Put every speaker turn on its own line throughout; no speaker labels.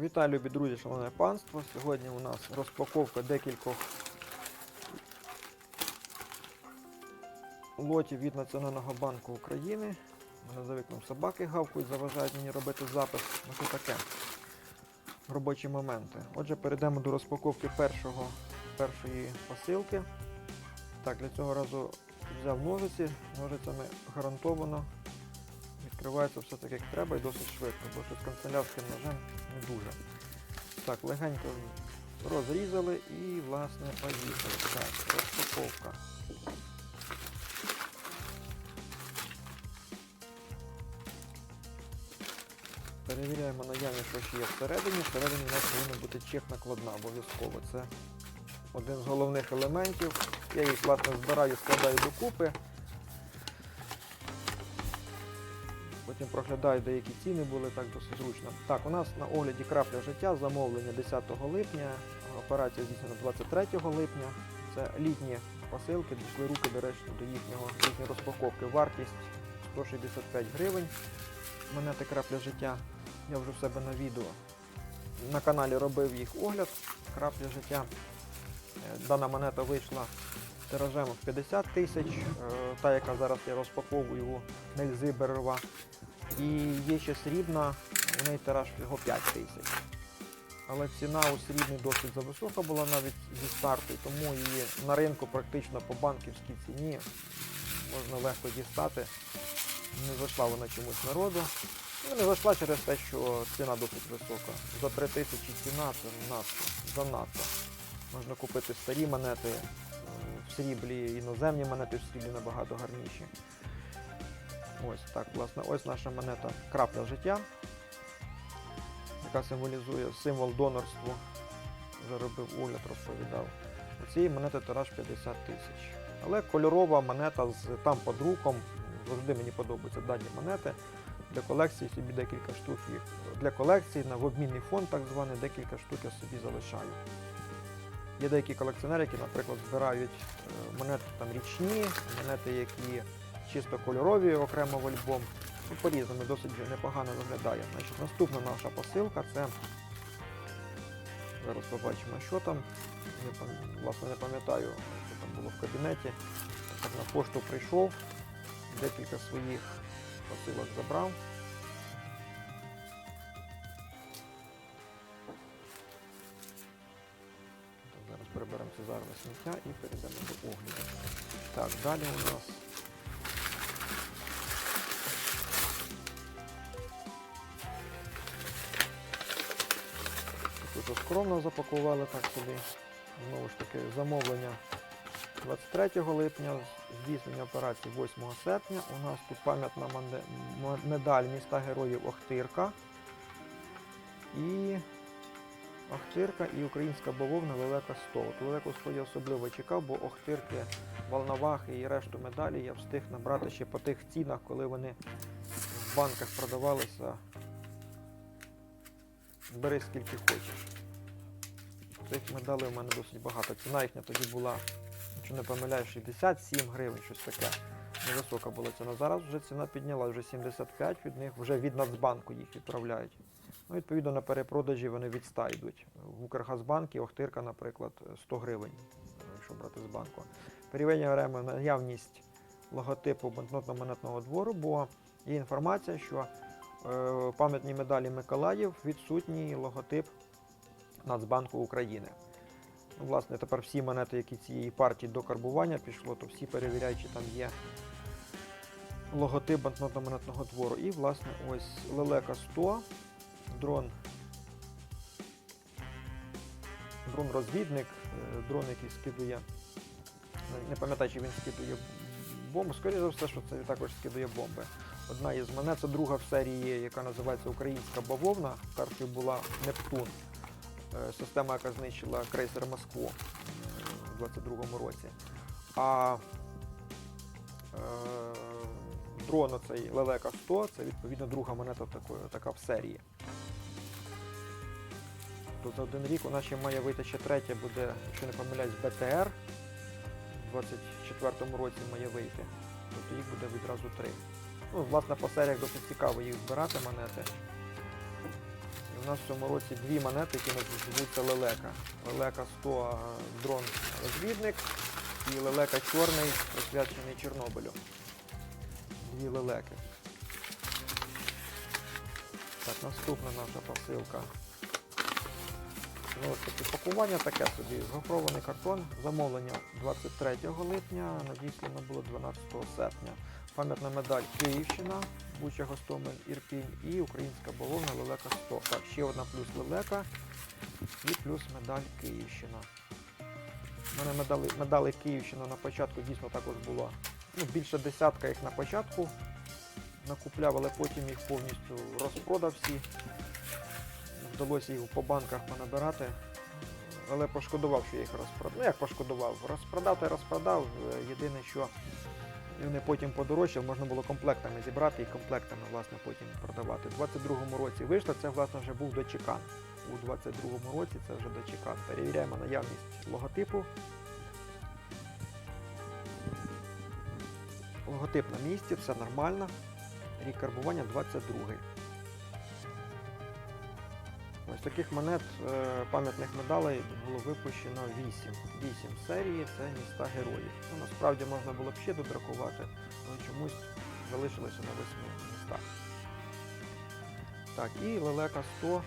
Вітаю, любі друзі, шановне панство. Сьогодні у нас розпаковка декількох лотів від Національного банку України. Мене за вікном собаки гавкають, заважають мені робити запис. Що таке? Робочі моменти. Отже, перейдемо до розпаковки першого, першої посилки. Так, для цього разу взяв ножиці. Ножицями гарантовано відкривається все так, як треба і досить швидко, бо щось канцелярським ножем не дуже. Так, легенько розрізали і, власне, поїхали. Так, розпаковка. Перевіряємо наявність, що ще є всередині. Всередині у нас повинна бути чек накладна обов'язково. Це один з головних елементів. Я їх, власне, збираю, складаю докупи. Потім проглядаю, деякі ціни були так досить зручно. Так, у нас на огляді крапля життя, замовлення 10 липня, операція здійснена 23 липня. Це літні посилки, дійшли руки, до речі, до їхнього, їхньої розпаковки. Вартість 165 гривень. Монети крапля життя. Я вже в себе на відео. На каналі робив їх огляд. Крапля життя. Е, Дана монета вийшла тиражем в 50 тисяч. Е, Та, яка зараз я розпаковую, у Нельзиберова. І є ще срібна, у неї тираж всього 5 тисяч. Але ціна у срібній досить зависока була навіть зі старту, тому її на ринку практично по банківській ціні можна легко дістати. Не зайшла вона чомусь народу. Ну, не зайшла через те, що ціна досить висока. За 3 тисячі ціна це надто, занадто. Можна купити старі монети в сріблі, іноземні монети в сріблі набагато гарніші. Ось так, власне, ось наша монета крапля життя, яка символізує символ донорству. Вже робив огляд, розповідав. У цієї монети тираж 50 тисяч. Але кольорова монета з там подруком. Завжди мені подобаються дані монети. Для колекції собі декілька штук їх. Для колекції на в обмінний фонд так званий декілька штук я собі залишаю. Є деякі колекціонери, які, наприклад, збирають е, монети там річні, монети, які чисто кольорові окремо в альбом. Ну, по-різному досить непогано виглядає. Значить, наступна наша посилка це. Зараз побачимо, що там. Я власне не пам'ятаю, що там було в кабінеті. Так на пошту прийшов, декілька своїх посилок забрав. Зараз приберемо це зараз сміття і перейдемо до огляду. Так, далі у нас скромно запакували так собі. Знову ж таки, замовлення 23 липня, здійснення операції 8 серпня. У нас тут пам'ятна медаль міста героїв Охтирка. І Охтирка і українська бавовна Лелека 100. От Лелеку 100 я особливо чекав, бо Охтирки, Волновахи і решту медалі я встиг набрати ще по тих цінах, коли вони в банках продавалися. Бери скільки хочеш. Цих медалей у мене досить багато. Ціна їхня тоді була, якщо не помиляюсь, 67 гривень, щось таке. Невисока була ціна. Зараз вже ціна підняла, вже 75 від них, вже від Нацбанку їх відправляють. Ну, відповідно, на перепродажі вони від 100 йдуть. В Укргазбанкі Охтирка, наприклад, 100 гривень, якщо брати з банку. Перевіряємо наявність логотипу банкнотно-монетного двору, бо є інформація, що е, пам'ятні медалі Миколаїв відсутній логотип Нацбанку України. Ну, власне, тепер всі монети, які цієї партії до карбування пішло, то всі перевіряють, чи там є логотип банкнотно-монетного двору. І, власне, ось Лелека 100, дрон. Дрон-розвідник, е, дрон, який скидує. не- Не пам'ятаю, чи він скидує бомби. Скоріше за все, що це також скидує бомби. Одна із монет, це друга в серії, яка називається Українська бавовна. Першою була Нептун, система, яка знищила крейсер Москву е, в 22-му році. А е, дрон оцей Лелека 100 це відповідно друга монета такої, така в серії. То за один рік у нас ще має вийти ще третя буде, якщо не помиляюсь, БТР. У 24-му році має вийти. Тобто їх буде відразу три. Ну, власне, по серіях досить цікаво їх збирати монети. У нас в цьому році дві монети, які називаються лелека. Лелека 100 дрон розвідник і лелека чорний, присвячений Чорнобилю. Дві лелеки. Так, наступна наша посилка. Ну, таке пакування таке собі. Гофрований картон. Замовлення 23 липня, надіслано було 12 серпня. Пам'ятна медаль Київщина, Буча Гостомель, Ірпінь і українська бавовна Лелека 100. Так, ще одна плюс Лелека і плюс медаль Київщина. У мене медали, медалей Київщина на початку дійсно також було ну, більше десятка їх на початку накупляв, але потім їх повністю розпродав всі. Вдалося їх по банках понабирати, але пошкодував, що я їх розпродав. Ну як пошкодував? Розпродав та розпродав. Е, Єдине, що вони потім подорожчали, можна було комплектами зібрати і комплектами власне, потім продавати. У 22-му році вийшло, це власне вже був дочекан. У 22-му році це вже дочекан. Перевіряємо наявність логотипу. Логотип на місці, все нормально. Рік карбування 22-й. Ось таких монет е, пам'ятних медалей було випущено 8. 8 серії це міста героїв. Ну, насправді можна було б ще додракувати, але чомусь залишилося на 8 містах. Так, і лелека 100.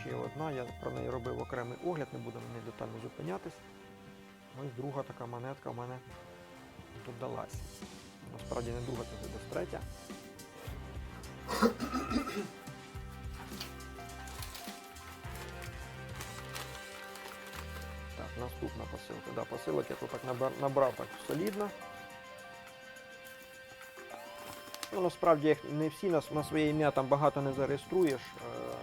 Ще одна, я про неї робив окремий огляд, не буду на неї детально зупинятись. Ось друга така монетка в мене додалась. Насправді не друга, це десь третя. Посилка. Я тут так набрав, так солідно. Ну, насправді не всі на, на своє ім'я там багато не зареєструєш. Е,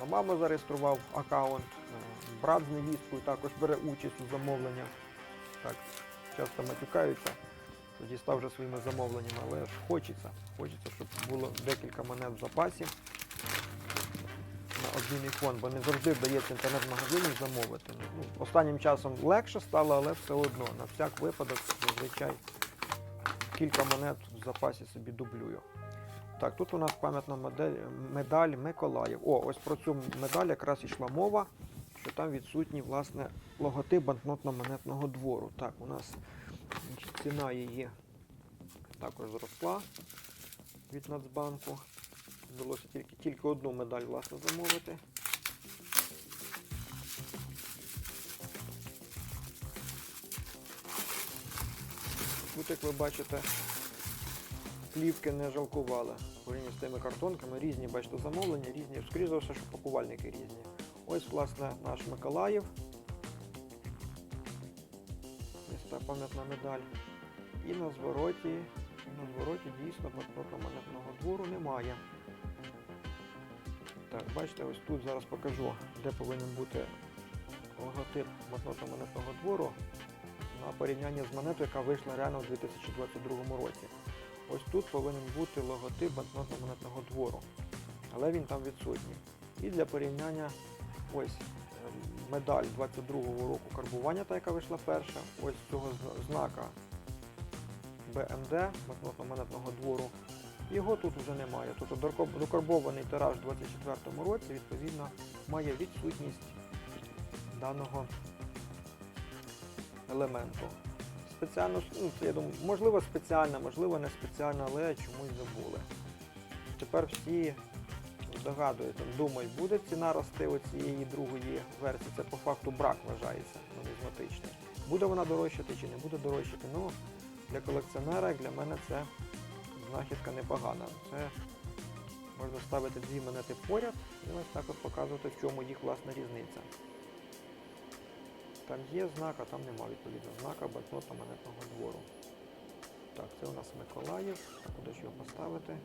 на маму зареєстрував аккаунт, е, брат з невісткою також бере участь у замовленнях. Так, часто матюкаються, що дістав вже своїми замовленнями, але ж хочеться. Хочеться, щоб було декілька монет в запасі на обмінний бо не завжди вдається інтернет-магазині замовити. Ну, останнім часом легше стало, але все одно. На всяк випадок зазвичай кілька монет в запасі собі дублюю. Так, тут у нас пам'ятна медаль, медаль Миколаїв. О, ось про цю медаль якраз йшла мова, що там відсутній власне логотип банкнотно-монетного двору. Так, у нас ціна її також зросла від Нацбанку. Вдалося тільки, тільки одну медаль власне замовити. Тут, як ви бачите, плівки не жалкували. Порівняно з тими картонками різні, бачите, замовлення, різні, скоріше за все, що пакувальники різні. Ось, власне, наш Миколаїв. Ось та пам'ятна медаль. І на звороті, на звороті дійсно монетного двору немає. Так, бачите, ось тут зараз покажу, де повинен бути логотип монетного двору на порівняння з монетою, яка вийшла реально у 2022 році. Ось тут повинен бути логотип банкнотно-монетного двору, але він там відсутній. І для порівняння ось е, медаль 22-го року карбування, та яка вийшла перша, ось цього знака БМД, банкнотно-монетного двору. Його тут вже немає. Тобто докарбований тираж у 24-му році, відповідно, має відсутність даного елементу. Спеціально, ну, це, я думаю, можливо спеціально, можливо не спеціально, але чомусь забули. Тепер всі здогадуються, думають, буде ціна рости оцієї другої версії. Це по факту брак вважається нумізматичний. Буде вона дорожчати чи не буде дорожчати. Ну, для колекціонера, для мене, це знахідка непогана. Це можна ставити дві монети поряд і ось так от показувати, в чому їх власна різниця. Там є знак, а там нема відповідно знака банкнота монетного двору. Так, це у нас Миколаїв. Так, куди ж його поставити?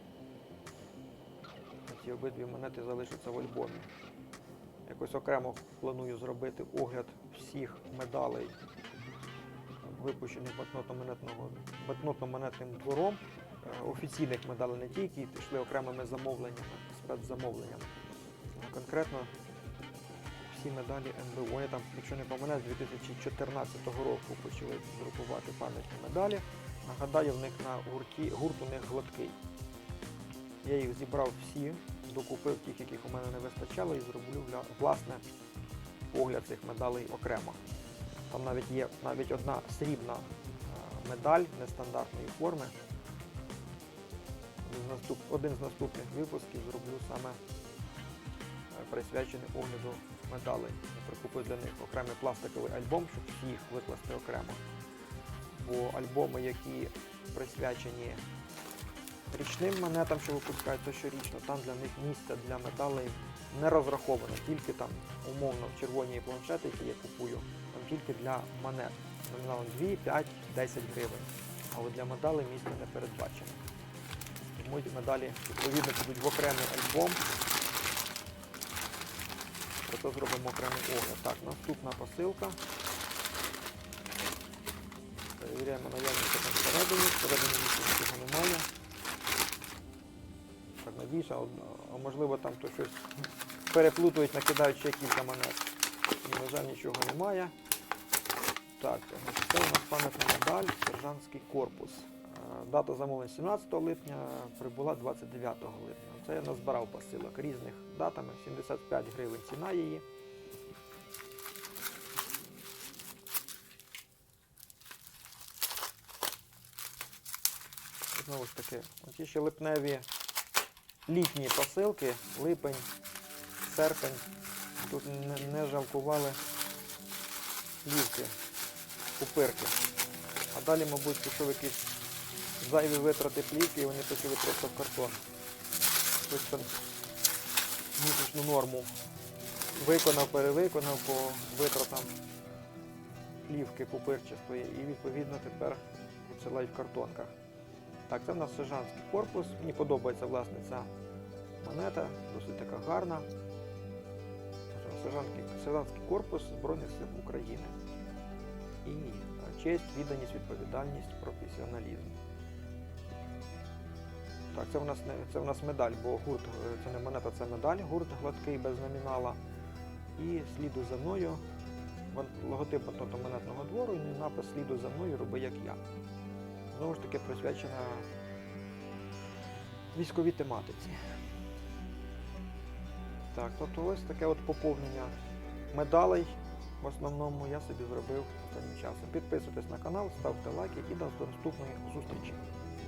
Ці обидві монети залишаться в альбомі. Якось окремо планую зробити огляд всіх медалей, випущених банкнотно-монетним двором. Е, Офіційних медалей не ті, які йшли окремими замовленнями, спецзамовленнями. Конкретно всі медалі НБУ. Вони там, якщо не помиляюсь, з 2014 року почали друкувати пам'ятні медалі. Нагадаю, в них на гурті, гурт у них гладкий. Я їх зібрав всі докупив тих, яких у мене не вистачало, і зроблю вля- власне огляд цих медалей окремо. Там навіть є навіть одна срібна е, медаль нестандартної форми. Наступ... Один з наступних випусків зроблю саме е, присвячений огляду медалей. Я прикупив для них окремий пластиковий альбом, щоб всі їх викласти окремо. Бо альбоми, які присвячені річним монетам, що випускаються щорічно, там для них місце для медалей не розраховано, тільки там умовно червоні планшети, які я купую, там тільки для монет. Номіналом 2, 5, 10 гривень. А от для медалей місце не передбачено. Ці медалі відповідно підуть в окремий альбом. Про це зробимо окремий огляд. Так, наступна посилка. Перевіряємо наявність там всередині. Всередині нічого немає. Так, надіюся, а, можливо там то щось переплутують, накидають ще кілька монет. На жаль, нічого немає. Так, це у нас пам'ятна медаль, сержантський корпус. Е, Дата замовлення 17 липня, прибула 29 липня. Це я назбирав посилок різних датами, 75 гривень ціна її. Знову ж таки, ті ще липневі літні посилки, липень, серпень. Тут не, жалкували плівки, пупирки. А далі, мабуть, пішов якийсь зайві витрати плівки і вони почали просто в картон. Хтось там місячну норму виконав, перевиконав по витратам плівки пупирчастої і відповідно тепер відсилають в картонках. Так, це в нас сержантський корпус. Мені подобається власне ця монета, досить така гарна. Сержантський, сержантський корпус Збройних сил України. І честь, відданість, відповідальність, професіоналізм. Так, це в нас не це в нас медаль, бо гурт е, це не монета, це медаль, гурт гладкий без номінала. І сліду за мною, логотип монетного двору і напис сліду за мною роби як я. Знову ж таки присвячена військовій тематиці. Так, тобто ось таке от поповнення медалей. В основному я собі зробив останнім часом. Підписуйтесь на канал, ставте лайки і до наступної зустрічі.